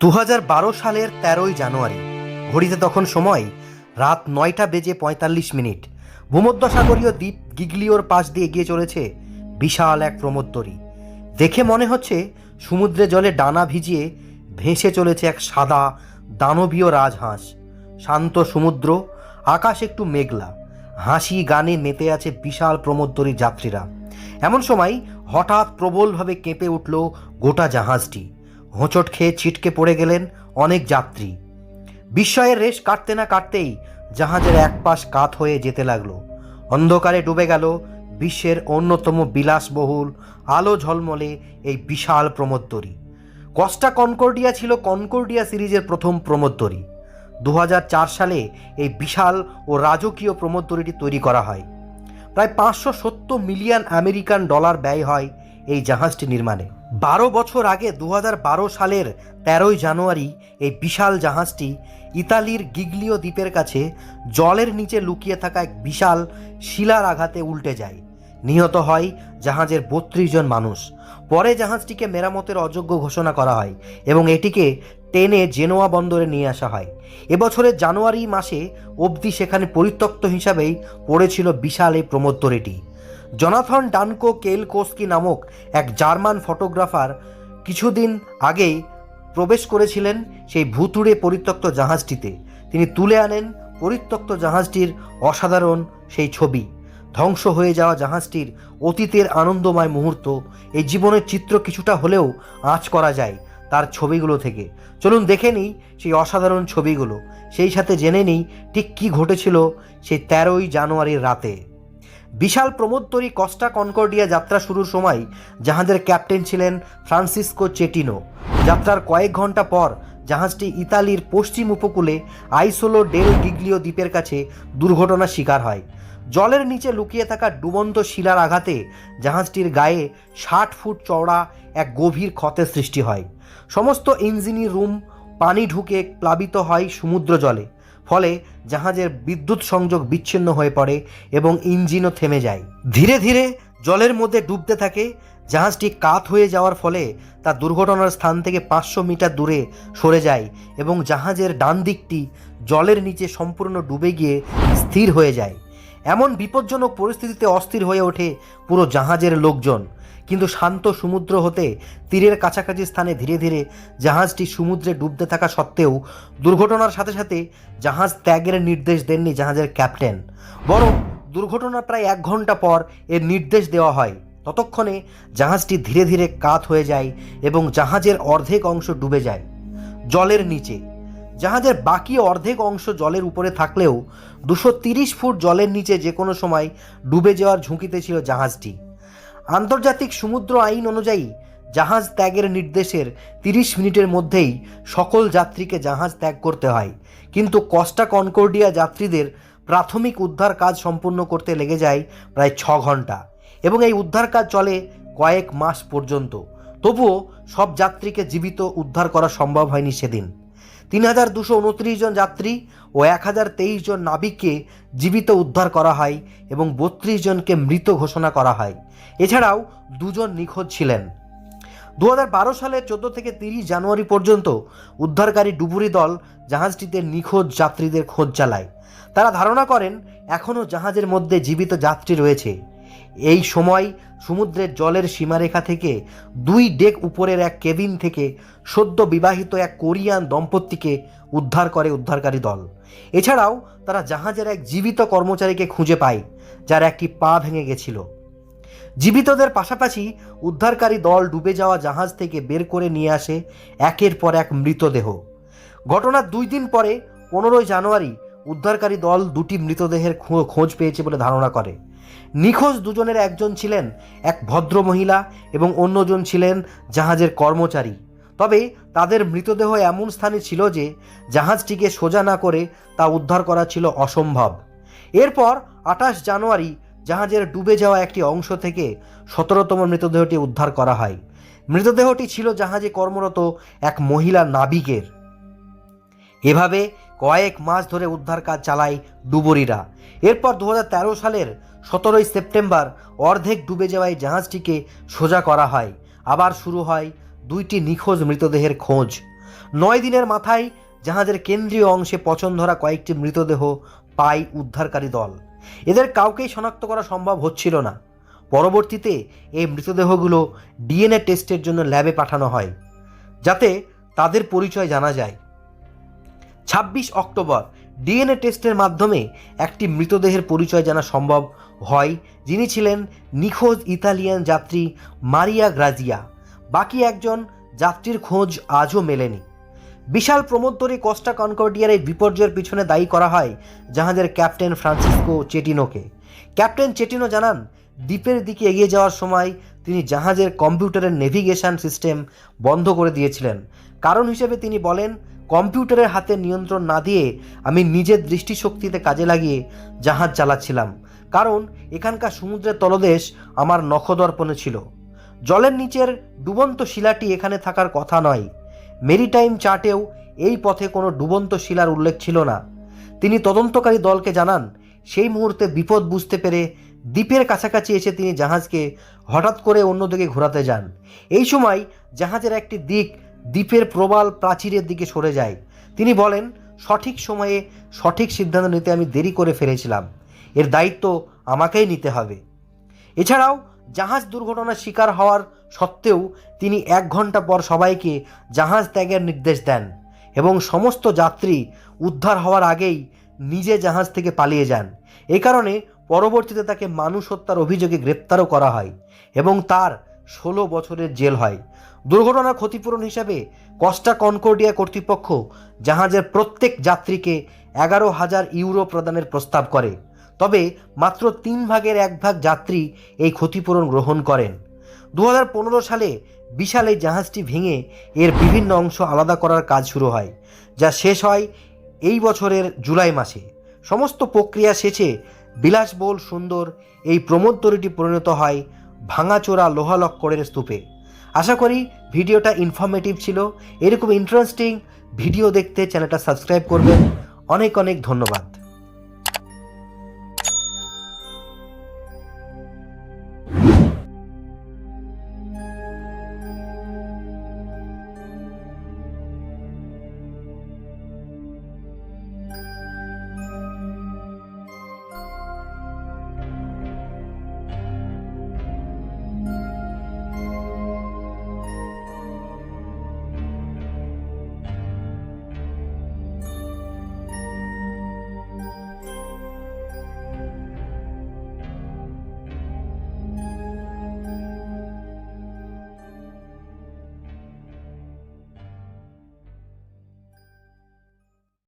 দু সালের তেরোই জানুয়ারি, ঘড়িতে তখন সময় রাত নয়টা বেজে পঁয়তাল্লিশ মিনিট। ভূমধ্যসাগরীয় দ্বীপ গিগলিওর পাশ দিয়ে এগিয়ে চলেছে বিশাল এক প্রমোত্তরী দেখে মনে হচ্ছে সমুদ্রে জলে ডানা ভিজিয়ে ভেসে চলেছে এক সাদা দানবীয় রাজহাঁস। শান্ত সমুদ্র, আকাশ একটু মেঘলা, হাসি গানে মেতে আছে বিশাল প্রমোদ্দরী যাত্রীরা। এমন সময় হঠাৎ প্রবলভাবে কেঁপে উঠল গোটা জাহাজটি। হোঁচট খেয়ে ছিটকে পড়ে গেলেন অনেক যাত্রী। বিস্ময়ের রেশ কাটতে না কাটতেই জাহাজের এক পাশ কাত হয়ে যেতে লাগল। অন্ধকারে ডুবে গেল বিশ্বের অন্যতম বিলাসবহুল, আলো ঝলমলে এই বিশাল প্রমোত্তরী কস্টা কনকর্ডিয়া ছিল কনকর্ডিয়া সিরিজের প্রথম প্রমোত্তরী দু সালে এই বিশাল ও রাজকীয় প্রমোত্তরীটি তৈরি করা হয়। প্রায় পাঁচশো সত্তর মিলিয়ন আমেরিকান ডলার ব্যয় হয় এই জাহাজটি নির্মাণে। বারো বছর আগে দু হাজার বারো সালের তেরোই জানুয়ারি এই বিশাল জাহাজটি ইতালির গিগলিও দ্বীপের কাছে জলের নিচে লুকিয়ে থাকা এক বিশাল শিলার আঘাতে উল্টে যায়। নিহত হয় জাহাজের বত্রিশ জন মানুষ। পরে জাহাজটিকে মেরামতের অযোগ্য ঘোষণা করা হয় এবং এটিকে টেনে জেনোয়া বন্দরে নিয়ে আসা হয়। এবছরের জানুয়ারি মাসে অবধি সেখানে পরিত্যক্ত হিসাবেই পড়েছিল বিশাল এই প্রমোত্তরীটি জনাথন ডানকো কেলকোস্কি নামক এক জার্মান ফটোগ্রাফার কিছুদিন আগেই প্রবেশ করেছিলেন সেই ভুতুড়ে পরিত্যক্ত জাহাজটিতে। তিনি তুলে আনেন পরিত্যক্ত জাহাজটির অসাধারণ সেই ছবি। ধ্বংস হয়ে যাওয়া জাহাজটির অতীতের আনন্দময় মুহূর্ত, এই জীবনের চিত্র কিছুটা হলেও আঁচ করা যায় তার ছবিগুলো থেকে। চলুন দেখে নিই সেই অসাধারণ ছবিগুলো। সেই সাথে জেনে নিই ঠিক কী ঘটেছিল সেই তেরোই জানুয়ারির রাতে। বিশাল প্রমোদতরী কস্টা কনকর্ডিয়া যাত্রা শুরুর সময় জাহাজের ক্যাপ্টেন ছিলেন ফ্রান্সিসকো চেটিনো। যাত্রার কয়েক ঘণ্টা পর জাহাজটি ইতালির পশ্চিম উপকূলে আইসোলো ডেল গিগলিও দ্বীপের কাছে দুর্ঘটনার শিকার হয়। জলের নিচে লুকিয়ে থাকা ডুবন্ত শিলার আঘাতে জাহাজটির গায়ে ষাট ফুট চওড়া এক গভীর ক্ষতের সৃষ্টি হয়। সমস্ত ইঞ্জিনি রুম পানি ঢুকে প্লাবিত হয় সমুদ্র জলে। ফলে জাহাজের বিদ্যুৎ সংযোগ বিচ্ছিন্ন হয়ে পড়ে এবং ইঞ্জিনও থেমে যায়। ধীরে ধীরে জলের মধ্যে ডুবতে থাকে, জাহাজটি কাত হয়ে যাওয়ার ফলে তা দুর্ঘটনার স্থান থেকে পাঁচশো মিটার দূরে সরে যায় এবং জাহাজের ডান দিকটি জলের নিচে সম্পূর্ণ ডুবে গিয়ে স্থির হয়ে যায়। এমন বিপজ্জনক পরিস্থিতিতে অস্থির হয়ে ওঠে পুরো জাহাজের লোকজন। কিন্তু শান্ত সমুদ্র হতে তীরের কাছাকাছি স্থানে ধীরে ধীরে জাহাজটি সমুদ্রে ডুবতে থাকা সত্ত্বেও দুর্ঘটনার সাথে সাথে জাহাজ ত্যাগের নির্দেশ দেননি জাহাজের ক্যাপ্টেন। বরং দুর্ঘটনার প্রায় এক ঘণ্টা পর এর নির্দেশ দেওয়া হয়। ততক্ষণে জাহাজটি ধীরে ধীরে কাত হয়ে যায় এবং জাহাজের অর্ধেক অংশ ডুবে যায় জলের নিচে। জাহাজের বাকি অর্ধেক অংশ জলের উপরে থাকলেও দুশো তিরিশ ফুট জলের নিচে যে কোনো সময় ডুবে যাওয়ার ঝুঁকিতে ছিল জাহাজটি। আন্তর্জাতিক সমুদ্র আইন অনুযায়ী জাহাজ ত্যাগের নির্দেশের তিরিশ মিনিটের মধ্যেই সকল যাত্রীকে জাহাজ ত্যাগ করতে হয়। কিন্তু কস্টা কনকর্ডিয়া যাত্রীদের প্রাথমিক উদ্ধার কাজ সম্পূর্ণ করতে লেগে যায় প্রায় ছ ঘণ্টা এবং এই উদ্ধার কাজ চলে কয়েক মাস পর্যন্ত। তবুও সব যাত্রীকে জীবিত উদ্ধার করা সম্ভব হয়নি সেদিন। তিন হাজার দুশো উনত্রিশ জন যাত্রী ও এক হাজার তেইশ জন নাবিককে জীবিত উদ্ধার করা হয় এবং বত্রিশ জনকে মৃত ঘোষণা করা হয়। এছাড়াও দুজন নিখোঁজ ছিলেন। দু বারো সালের চোদ্দ থেকে তিরিশ জানুয়ারি পর্যন্ত উদ্ধারকারী ডুবুরি দল জাহাজটিতে নিখোঁজ যাত্রীদের খোঁজ চালায়। তারা ধারণা করেন, এখনও জাহাজের মধ্যে জীবিত যাত্রী রয়েছে। এই সময় সমুদ্রের জলের সীমারেখা থেকে দুই ডেক উপরের এক কেবিন থেকে সদ্য বিবাহিত এক কোরিয়ান দম্পতিকে উদ্ধার করে উদ্ধারকারী দল। এছাড়াও তারা জাহাজের এক জীবিত কর্মচারীকে খুঁজে পায়, যার একটি পা ভেঙে গেছিল। জীবিতদের পাশাপাশি উদ্ধারকারী দল ডুবে যাওয়া জাহাজ থেকে বের করে নিয়ে আসে একের পর এক মৃতদেহ। ঘটনার দুই দিন পরে, পনেরোই জানুয়ারি, উদ্ধারকারী দল দুটি মৃতদেহের খোঁজ পেয়েছে বলে ধারণা করে। নিখোঁজ দুজনের একজন ছিলেন এক ভদ্র মহিলা এবং অন্যজন ছিলেন জাহাজের কর্মচারী। তবে তাদের মৃতদেহ এমন স্থানে ছিল যে জাহাজটিকে সোজা না করে তা উদ্ধার করা ছিল অসম্ভব। এরপর আঠাশ জানুয়ারি জাহাজের ডুবে যাওয়া একটি অংশ থেকে সতেরোতম মৃতদেহটি উদ্ধার করা হয়। মৃতদেহটি ছিল জাহাজে কর্মরত এক মহিলা নাবিকের। এভাবে কয়েক মাস ধরে উদ্ধার কাজ চালায় ডুবুরিরা। এরপর দু হাজার তেরো সালের সতেরোই সেপ্টেম্বর অর্ধেক ডুবে যাওয়ায় জাহাজটিকে সোজা করা হয়। আবার শুরু হয় দুইটি নিখোঁজ মৃতদেহের খোঁজ। নয় দিনের মাথায় জাহাজের কেন্দ্রীয় অংশে পচন ধরা কয়েকটি মৃতদেহ পায় উদ্ধারকারী দল। এদের কাউকেই শনাক্ত করা সম্ভব হচ্ছিল না। পরবর্তীতে এই মৃতদেহগুলো ডিএনএ টেস্টের জন্য ল্যাবে পাঠানো হয়, যাতে তাদের পরিচয় জানা যায়। ছাব্বিশ অক্টোবর ডিএনএ টেস্টের মাধ্যমে একটি মৃতদেহের পরিচয় জানা সম্ভব হয়, যিনি ছিলেন নিখোঁজ ইতালিয়ান যাত্রী মারিয়া গ্রাজিয়া। বাকি একজন যাত্রীর খোঁজ আজও মেলেনি। বিশাল প্রমোত্তরী কস্টা কনকর্ডিয়ার এই বিপর্যয়ের পিছনে দায়ী করা হয় জাহাজের ক্যাপ্টেন ফ্রান্সিসকো চেটিনোকে। ক্যাপ্টেন চেটিনো জানান, দ্বীপের দিকে এগিয়ে যাওয়ার সময় তিনি জাহাজের কম্পিউটারের নেভিগেশন সিস্টেম বন্ধ করে দিয়েছিলেন। কারণ হিসেবে তিনি বলেন কম্পিউটারের হাতে নিয়ন্ত্রণ না দিয়ে আমি নিজের দৃষ্টিশক্তিতে কাজে লাগিয়ে জাহাজ চালাচ্ছিলাম। কারণ এখানকার সমুদ্রের তলদেশ আমার নখদর্পণে ছিল। জলের নিচের ডুবন্ত শিলাটি এখানে থাকার কথা নয়। মেরিটাইম চার্টেও এই পথে কোনো ডুবন্ত শিলার উল্লেখ ছিল না। তিনি তদন্তকারী দলকে জানান, সেই মুহূর্তে বিপদ বুঝতে পেরে দ্বীপের কাছাকাছি এসে তিনি জাহাজকে হঠাৎ করে অন্যদিকে ঘোরাতে যান। এই সময় জাহাজের একটি দিক দ্বীপের প্রবাল প্রাচীরের দিকে সরে যায়। তিনি বলেন, সঠিক সময়ে সঠিক সিদ্ধান্ত নিতে আমি দেরি করে ফেলেছিলাম। এর দায়িত্ব আমাকেই নিতে হবে। এছাড়াও, জাহাজ দুর্ঘটনার শিকার হওয়ার সত্ত্বেও তিনি এক ঘণ্টা পর সবাইকে জাহাজ ত্যাগের নির্দেশ দেন এবং সমস্ত যাত্রী উদ্ধার হওয়ার আগেই নিজে জাহাজ থেকে পালিয়ে যান। এই কারণে পরবর্তীতে তাকে মানুষ হত্যার অভিযোগে গ্রেপ্তারও করা হয় এবং তার ষোলো বছরের জেল হয়। দুর্ঘটনার ক্ষতিপূরণ হিসাবে কস্টা কনকর্ডিয়া কর্তৃপক্ষ জাহাজের প্রত্যেক যাত্রীকে এগারো হাজার ইউরো প্রদানের প্রস্তাব করে। তবে মাত্র তিন ভাগের এক ভাগ যাত্রী এই ক্ষতিপূরণ গ্রহণ করেন। দু হাজার পনেরো সালে বিশাল এই জাহাজটি ভেঙে এর বিভিন্ন অংশ আলাদা করার কাজ শুরু হয়, যা শেষ হয় এই বছরের জুলাই মাসে। সমস্ত প্রক্রিয়া শেষে বিলাসবহুল সুন্দর এই প্রমোত্তরীটি পরিণত হয় ভাঙাচোরা লোহালক্করের স্তূপে। আশা করি ভিডিওটা ইনফরমেটিভ ছিল। এরকম ইন্টারেস্টিং ভিডিও দেখতে চ্যানেলটা সাবস্ক্রাইব করবেন। অনেক অনেক ধন্যবাদ।